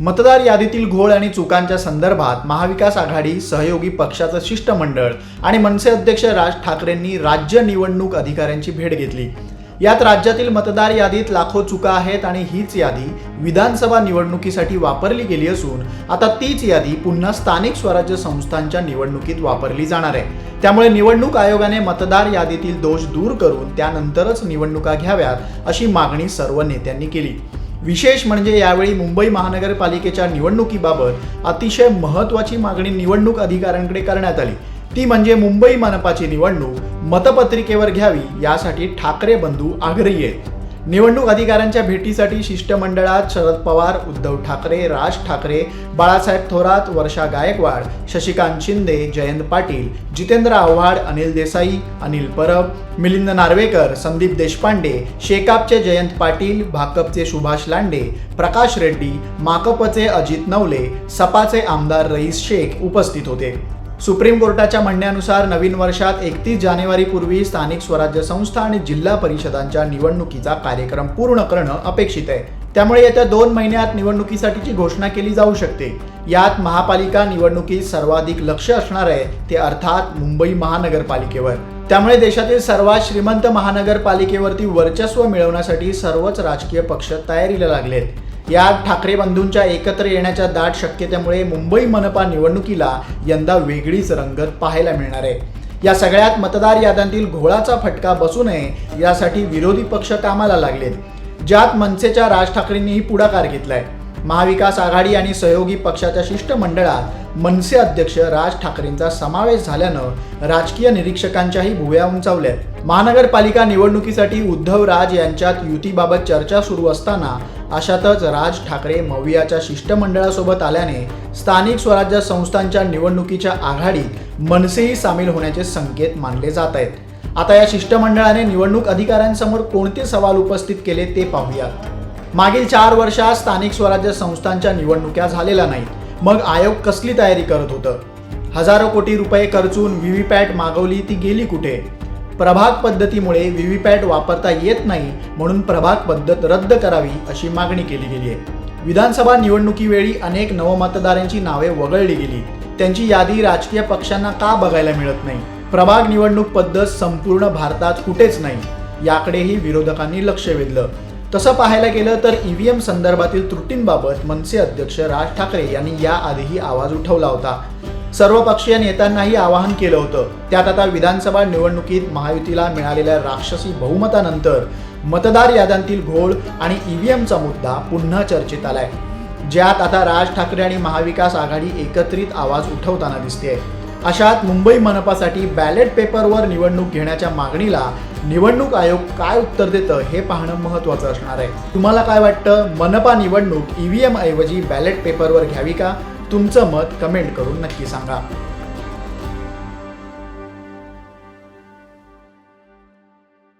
मतदार यादीतील घोळ आणि चुकांच्या संदर्भात महाविकास आघाडी सहयोगी पक्षाचं शिष्टमंडळ आणि मनसे अध्यक्ष राज ठाकरेंनी राज्य निवडणूक अधिकाऱ्यांची भेट घेतली. यात राज्यातील मतदार यादीत लाखो चुका आहेत आणि हीच यादी विधानसभा निवडणुकीसाठी वापरली गेली असून आता तीच यादी पुन्हा स्थानिक स्वराज्य संस्थांच्या निवडणुकीत वापरली जाणार आहे. त्यामुळे निवडणूक आयोगाने मतदार यादीतील दोष दूर करून त्यानंतरच निवडणुका घ्याव्यात अशी मागणी सर्व नेत्यांनी केली. विशेष म्हणजे यावेळी मुंबई महानगरपालिकेच्या निवडणुकीबाबत अतिशय महत्त्वाची मागणी निवडणूक अधिकाऱ्यांकडे करण्यात आली. ती म्हणजे मुंबई मनपाची निवडणूक मतपत्रिकेवर घ्यावी यासाठी ठाकरे बंधू आग्रही आहेत. निवडणूक अधिकाऱ्यांच्या भेटीसाठी शिष्टमंडळात शरद पवार उद्धव ठाकरे राज ठाकरे बाळासाहेब थोरात वर्षा गायकवाड शशिकांत शिंदे जयंत पाटील जितेंद्र आव्हाड अनिल देसाई अनिल परब मिलिंद नार्वेकर संदीप देशपांडे शेकापचे जयंत पाटील भाकपचे सुभाष लांडे प्रकाश रेड्डी माकपचे अजित नवले सपाचे आमदार रईस शेख उपस्थित होते. सुप्रीम कोर्टाच्या म्हणण्यानुसार नवीन वर्षात एकतीस जानेवारीपूर्वी स्थानिक स्वराज्य संस्था आणि जिल्हा परिषदांच्या निवडणुकीचा कार्यक्रम पूर्ण करणं अपेक्षित आहे. त्यामुळे येत्या दोन महिन्यात निवडणुकीसाठीची घोषणा केली जाऊ शकते. यात महापालिका निवडणुकीत सर्वाधिक लक्ष असणार आहे ते अर्थात मुंबई महानगरपालिकेवर. त्यामुळे देशातील सर्वात श्रीमंत महानगरपालिकेवरती वर्चस्व मिळवण्यासाठी सर्वच राजकीय पक्ष तयारीला लागलेत. यात ठाकरे बंधूंच्या एकत्र येण्याच्या दाट शक्यतेमुळे मुंबई मनपा निवडणुकीला यंदा वेगळीच रंगत पाहायला मिळणार आहे. या सगळ्यात मतदार याद्यांतील घोळाचा फटका बसू नये यासाठी विरोधी पक्ष कामाला लागलेत ज्यात मनसेच्या राज ठाकरेंनीही पुढाकार घेतलाय. महाविकास आघाडी आणि सहयोगी पक्षाच्या शिष्टमंडळात मनसे अध्यक्ष राज ठाकरेंचा समावेश झाल्यानं राजकीय निरीक्षकांच्याही भुवया उंचावल्यात. महानगरपालिका निवडणुकीसाठी उद्धव राज यांच्यात युतीबाबत चर्चा सुरू असताना अशातच राज ठाकरे मवियाच्या शिष्टमंडळासोबत आल्याने स्थानिक स्वराज्य संस्थांच्या निवडणुकीच्या आघाडीत मनसेही सामील होण्याचे संकेत मानले जात आहेत. आता या शिष्टमंडळाने निवडणूक अधिकाऱ्यांसमोर कोणते सवाल उपस्थित केले ते पाहूयात. मागील चार वर्षात स्थानिक स्वराज्य संस्थांच्या निवडणुक्या झालेल्या नाहीत. मग आयोग कसली तयारी करत होतं? हजारो कोटी रुपये खर्चून व्हीव्हीपॅट मागवली ती गेली कुठे? प्रभाग पद्धतीमुळे व्हीव्हीपॅट वापरता येत नाही म्हणून प्रभाग पद्धत रद्द करावी अशी मागणी केली गेली आहे. विधानसभा निवडणुकीवेळी अनेक नवमतदारांची नावे वगळली गेली. त्यांची यादी राजकीय पक्षांना का बघायला मिळत नाही? प्रभाग निवडणूक पद्धत संपूर्ण भारतात कुठेच नाही. याकडेही विरोधकांनी लक्ष वेधलं. तसं पाहायला गेलं तर ईव्हीएम संदर्भातील त्रुटींबाबत मनसे अध्यक्ष राज ठाकरे यांनी याआधीही आवाज उठवला होता. सर्वपक्षीय नेत्यांनाही आवाहन केलं होतं. त्यात आता विधानसभा निवडणुकीत महायुतीला मिळालेल्या राक्षसी बहुमतानंतर मतदार याद्यांतील घोळ आणि ईव्हीएमचा मुद्दा पुन्हा चर्चेत आलाय. ज्यात आता राज ठाकरे आणि महाविकास आघाडी एकत्रित आवाज उठवताना दिसते अशात मुंबई मनपासाठी बॅलेट पेपरवर निवडणूक घेण्याच्या मागणीला निवडणूक आयोग काय उत्तर देतं हे पाहणं महत्त्वाचं असणार आहे. तुम्हाला काय वाटतं? मनपा निवडणूक ईव्हीएम ऐवजी बॅलेट पेपरवर घ्यावी का? तुमचं मत कमेंट करून नक्की सांगा.